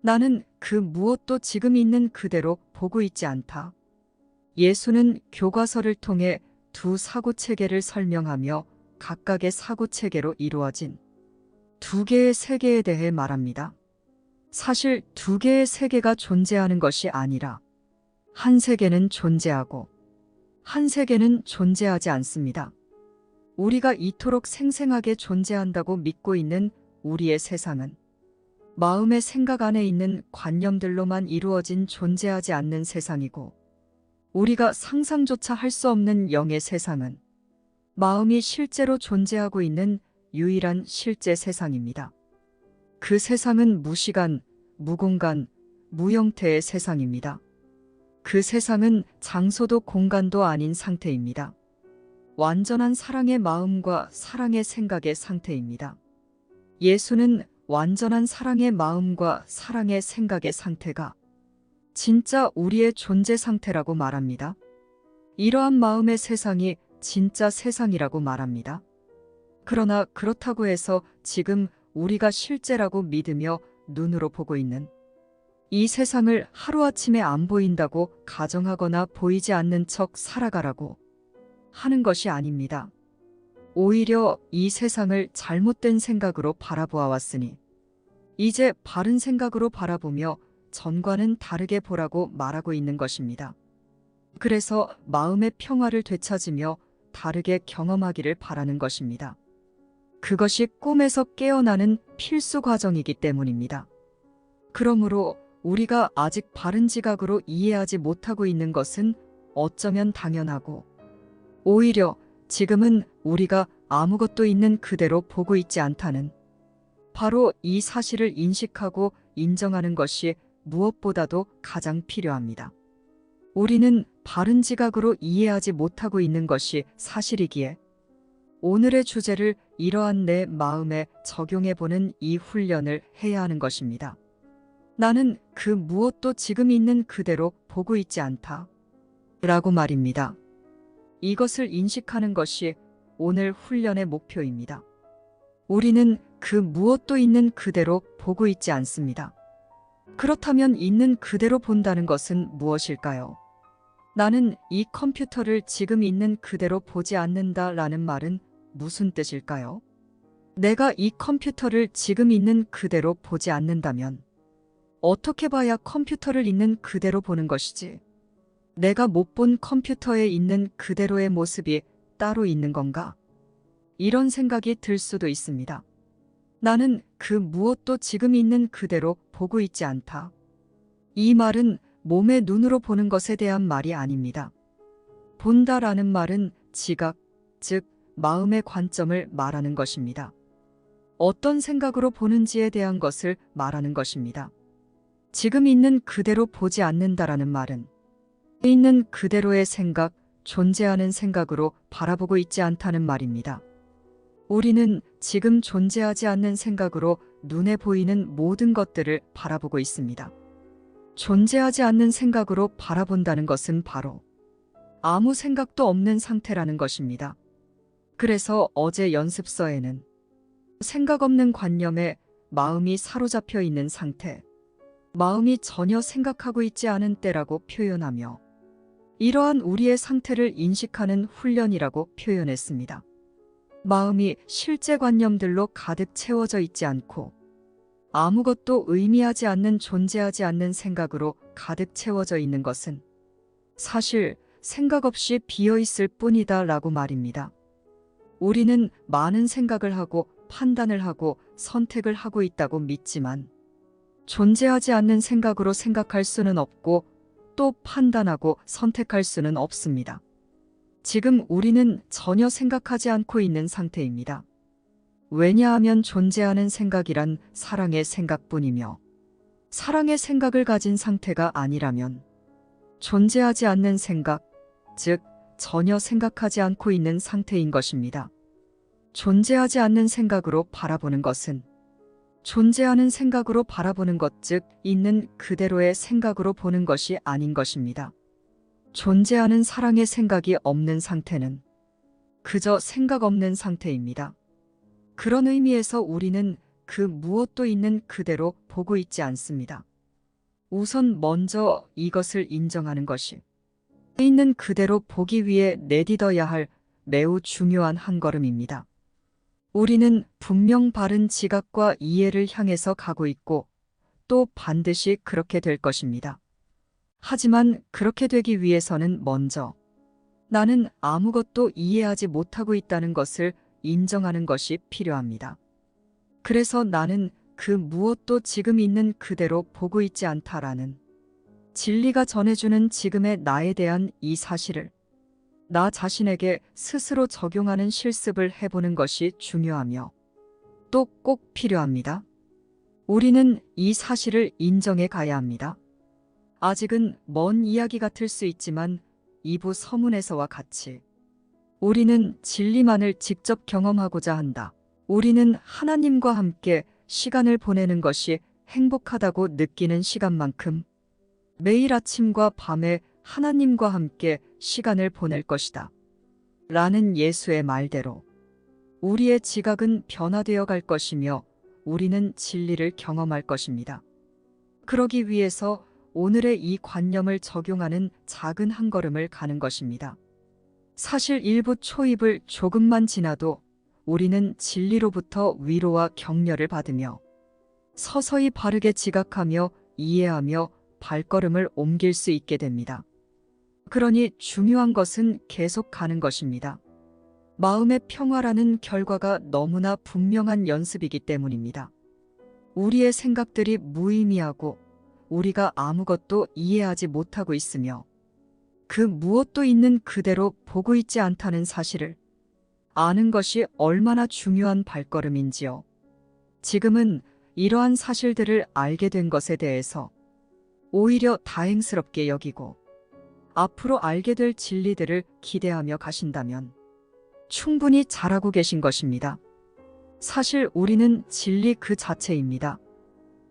나는 그 무엇도 지금 있는 그대로 보고 있지 않다. 예수는 교과서를 통해 두 사고 체계를 설명하며 각각의 사고 체계로 이루어진 두 개의 세계에 대해 말합니다. 사실 두 개의 세계가 존재하는 것이 아니라 한 세계는 존재하고 한 세계는 존재하지 않습니다. 우리가 이토록 생생하게 존재한다고 믿고 있는 우리의 세상은 마음의 생각 안에 있는 관념들로만 이루어진 존재하지 않는 세상이고 우리가 상상조차 할 수 없는 영의 세상은 마음이 실제로 존재하고 있는 유일한 실제 세상입니다. 그 세상은 무시간, 무공간, 무형태의 세상입니다. 그 세상은 장소도 공간도 아닌 상태입니다. 완전한 사랑의 마음과 사랑의 생각의 상태입니다. 예수는 완전한 사랑의 마음과 사랑의 생각의 상태가 진짜 우리의 존재 상태라고 말합니다. 이러한 마음의 세상이 진짜 세상이라고 말합니다. 그러나 그렇다고 해서 지금 우리가 실제라고 믿으며 눈으로 보고 있는 이 세상을 하루아침에 안 보인다고 가정하거나 보이지 않는 척 살아가라고 하는 것이 아닙니다. 오히려 이 세상을 잘못된 생각으로 바라보아 왔으니 이제 바른 생각으로 바라보며 전과는 다르게 보라고 말하고 있는 것입니다. 그래서 마음의 평화를 되찾으며 다르게 경험하기를 바라는 것입니다. 그것이 꿈에서 깨어나는 필수 과정이기 때문입니다. 그러므로 우리가 아직 바른 지각으로 이해하지 못하고 있는 것은 어쩌면 당연하고 오히려 지금은 우리가 아무것도 있는 그대로 보고 있지 않다는 바로 이 사실을 인식하고 인정하는 것이 무엇보다도 가장 필요합니다. 우리는 바른 지각으로 이해하지 못하고 있는 것이 사실이기에 오늘의 주제를 이러한 내 마음에 적용해 보는 이 훈련을 해야 하는 것입니다. 나는 그 무엇도 지금 있는 그대로 보고 있지 않다. 라고 말입니다. 이것을 인식하는 것이 오늘 훈련의 목표입니다. 우리는 그 무엇도 있는 그대로 보고 있지 않습니다. 그렇다면 있는 그대로 본다는 것은 무엇일까요? 나는 이 컴퓨터를 지금 있는 그대로 보지 않는다 라는 말은 무슨 뜻일까요? 내가 이 컴퓨터를 지금 있는 그대로 보지 않는다면 어떻게 봐야 컴퓨터를 있는 그대로 보는 것이지? 내가 못 본 컴퓨터에 있는 그대로의 모습이 따로 있는 건가? 이런 생각이 들 수도 있습니다. 나는 그 무엇도 지금 있는 그대로 보고 있지 않다. 이 말은 몸의 눈으로 보는 것에 대한 말이 아닙니다. 본다라는 말은 지각, 즉, 마음의 관점을 말하는 것입니다. 어떤 생각으로 보는지에 대한 것을 말하는 것입니다. 지금 있는 그대로 보지 않는다라는 말은 있는 그대로의 생각, 존재하는 생각으로 바라보고 있지 않다는 말입니다. 우리는 지금 존재하지 않는 생각으로 눈에 보이는 모든 것들을 바라보고 있습니다. 존재하지 않는 생각으로 바라본다는 것은 바로 아무 생각도 없는 상태라는 것입니다. 그래서 어제 연습서에는 생각 없는 관념에 마음이 사로잡혀 있는 상태, 마음이 전혀 생각하고 있지 않은 때라고 표현하며 이러한 우리의 상태를 인식하는 훈련이라고 표현했습니다. 마음이 실제 관념들로 가득 채워져 있지 않고 아무것도 의미하지 않는 존재하지 않는 생각으로 가득 채워져 있는 것은 사실 생각 없이 비어 있을 뿐이다 라고 말입니다. 우리는 많은 생각을 하고 판단을 하고 선택을 하고 있다고 믿지만 존재하지 않는 생각으로 생각할 수는 없고 또 판단하고 선택할 수는 없습니다. 지금 우리는 전혀 생각하지 않고 있는 상태입니다. 왜냐하면 존재하는 생각이란 사랑의 생각뿐이며 사랑의 생각을 가진 상태가 아니라면 존재하지 않는 생각, 즉 전혀 생각하지 않고 있는 상태인 것입니다. 존재하지 않는 생각으로 바라보는 것은 존재하는 생각으로 바라보는 것, 즉, 있는 그대로의 생각으로 보는 것이 아닌 것입니다. 존재하는 사랑의 생각이 없는 상태는 그저 생각 없는 상태입니다. 그런 의미에서 우리는 그 무엇도 있는 그대로 보고 있지 않습니다. 우선 먼저 이것을 인정하는 것이 있는 그대로 보기 위해 내딛어야 할 매우 중요한 한 걸음입니다. 우리는 분명 바른 지각과 이해를 향해서 가고 있고 또 반드시 그렇게 될 것입니다. 하지만 그렇게 되기 위해서는 먼저 나는 아무것도 이해하지 못하고 있다는 것을 인정하는 것이 필요합니다. 그래서 나는 그 무엇도 지금 있는 그대로 보고 있지 않다라는 진리가 전해주는 지금의 나에 대한 이 사실을 나 자신에게 스스로 적용하는 실습을 해보는 것이 중요하며 또 꼭 필요합니다. 우리는 이 사실을 인정해 가야 합니다. 아직은 먼 이야기 같을 수 있지만 이부 서문에서와 같이 우리는 진리만을 직접 경험하고자 한다. 우리는 하나님과 함께 시간을 보내는 것이 행복하다고 느끼는 시간만큼 매일 아침과 밤에 하나님과 함께 시간을 보낼 것이다. 라는 예수의 말대로 우리의 지각은 변화되어 갈 것이며 우리는 진리를 경험할 것입니다. 그러기 위해서 오늘의 이 관념을 적용하는 작은 한 걸음을 가는 것입니다. 사실 일부 초입을 조금만 지나도 우리는 진리로부터 위로와 격려를 받으며 서서히 바르게 지각하며 이해하며 발걸음을 옮길 수 있게 됩니다. 그러니 중요한 것은 계속 가는 것입니다. 마음의 평화라는 결과가 너무나 분명한 연습이기 때문입니다. 우리의 생각들이 무의미하고 우리가 아무것도 이해하지 못하고 있으며 그 무엇도 있는 그대로 보고 있지 않다는 사실을 아는 것이 얼마나 중요한 발걸음인지요. 지금은 이러한 사실들을 알게 된 것에 대해서 오히려 다행스럽게 여기고 앞으로 알게 될 진리들을 기대하며 가신다면 충분히 잘하고 계신 것입니다. 사실 우리는 진리 그 자체입니다.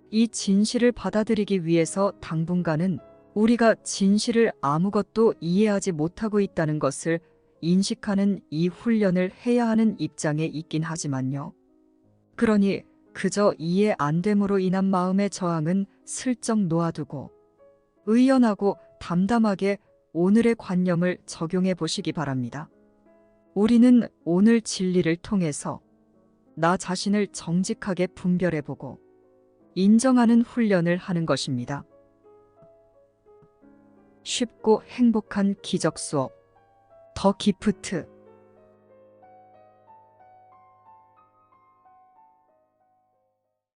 이 진실을 받아들이기 위해서 당분간은 우리가 진실을 아무것도 이해하지 못하고 있다는 것을 인식하는 이 훈련을 해야 하는 입장에 있긴 하지만요. 그러니 그저 이해 안 됨으로 인한 마음의 저항은 슬쩍 놓아두고 의연하고 담담하게 오늘의 관념을 적용해 보시기 바랍니다. 우리는 오늘 진리를 통해서 나 자신을 정직하게 분별해 보고 인정하는 훈련을 하는 것입니다. 쉽고 행복한 기적 수업 더 기프트